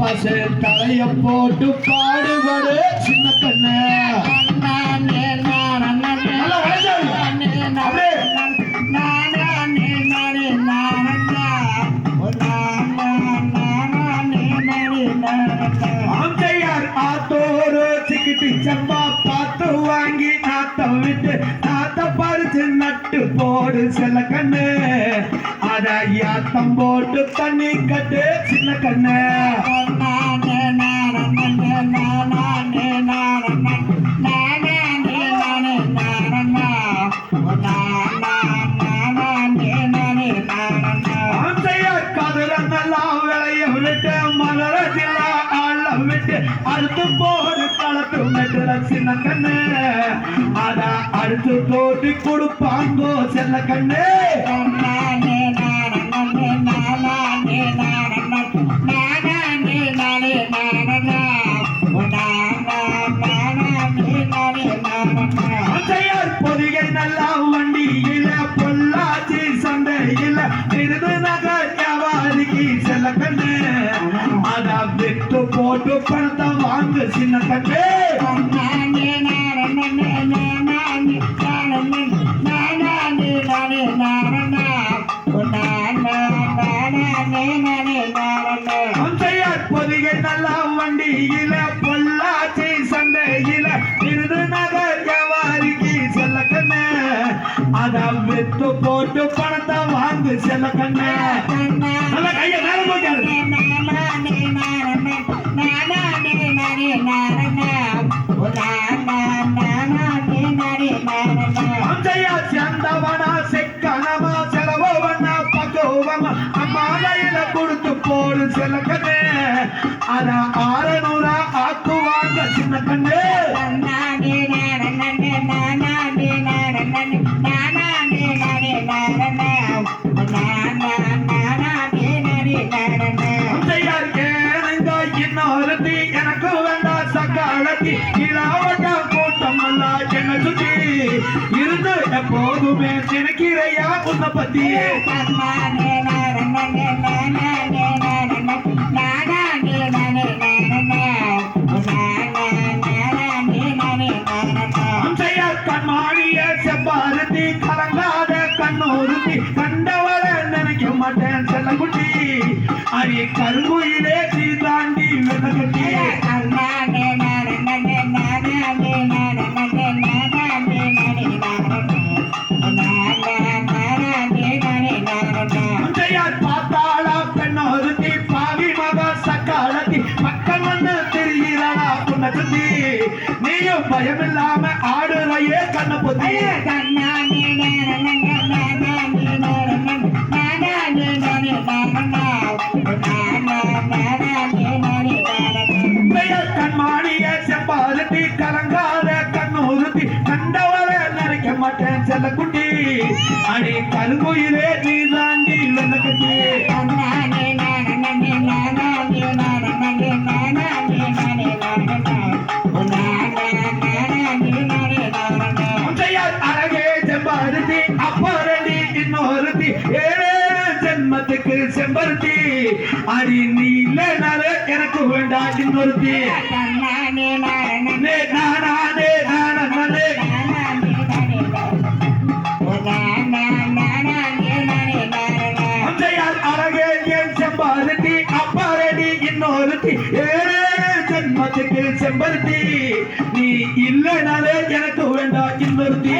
பச தலைய போட்டு பாடுபடு. சின்ன கண்ணு. செம்பா பார்த்து வாங்கி நாத்தம் விட்டு நாத்த பறிச்சு நட்டு போடு சில கண்ணு. அத யாத்தம் போட்டு தண்ணி கட்டு. சின்ன கண்ணு. அடுத்து போடு களத்து நட்டுற சின்ன கண்ணு. அத அடுத்து தோட்டி கொடுப்பாங்கோ செல்ல கண்ணு. விட்டு பணத்தை வாங்க சின்ன கண்ணு அந்தையார் வண்டியில பொள்ளாச்சி சண்டையில விருது வியாபாரிக்கு செல்ல கண்ணு. போட்டு பணத்தை வாங்கு செல்ல கண்ணு. நல்லா கைய போடு சில கண்ணு அத ஆறநூறா ஆக்குவாங்க சின்ன கண்ணு சக்காலத்தி இளாவட்டா கூட்டம் அல்ல என்ன சுத்தி. இருந்து எப்போதுமே நினைக்கிறையா உன்னை பத்தி அஞ்சையார் கண்மாடிய செப்பாருத்தி கலங்காத கண்ணூருத்தி கண்டவள நினைக்க மாட்டேன் செல்லக்குட்டி. அரிய கருங்குயிலே உன்னை சுத்தி நீயும் பயமில்லாம ஆடுறையே கண்ண பொத்தி பெயர் கண்மாடிய செம்பாருத்தி கலங்காத கண்ணூருத்தி கண்டவள நினைக்க மாட்டேன் செல்லக்குட்டி அடி கருங்குயிலே நீ ஜென்மத்துக்கு செம்பருத்தி. அடி நீ இல்லைனாலே எனக்கு வேண்டாம் இன்னொருத்தி நானா நானா நே அஞ்சையார் அழகே என் செம்பருத்தி. அப்பரடி இன்னொருத்தி. ஏழேழு ஜென்மத்துக்கு செம்பருத்தி. நீ இல்லைனாலே எனக்கு வேண்டாம் இன்னொருத்தி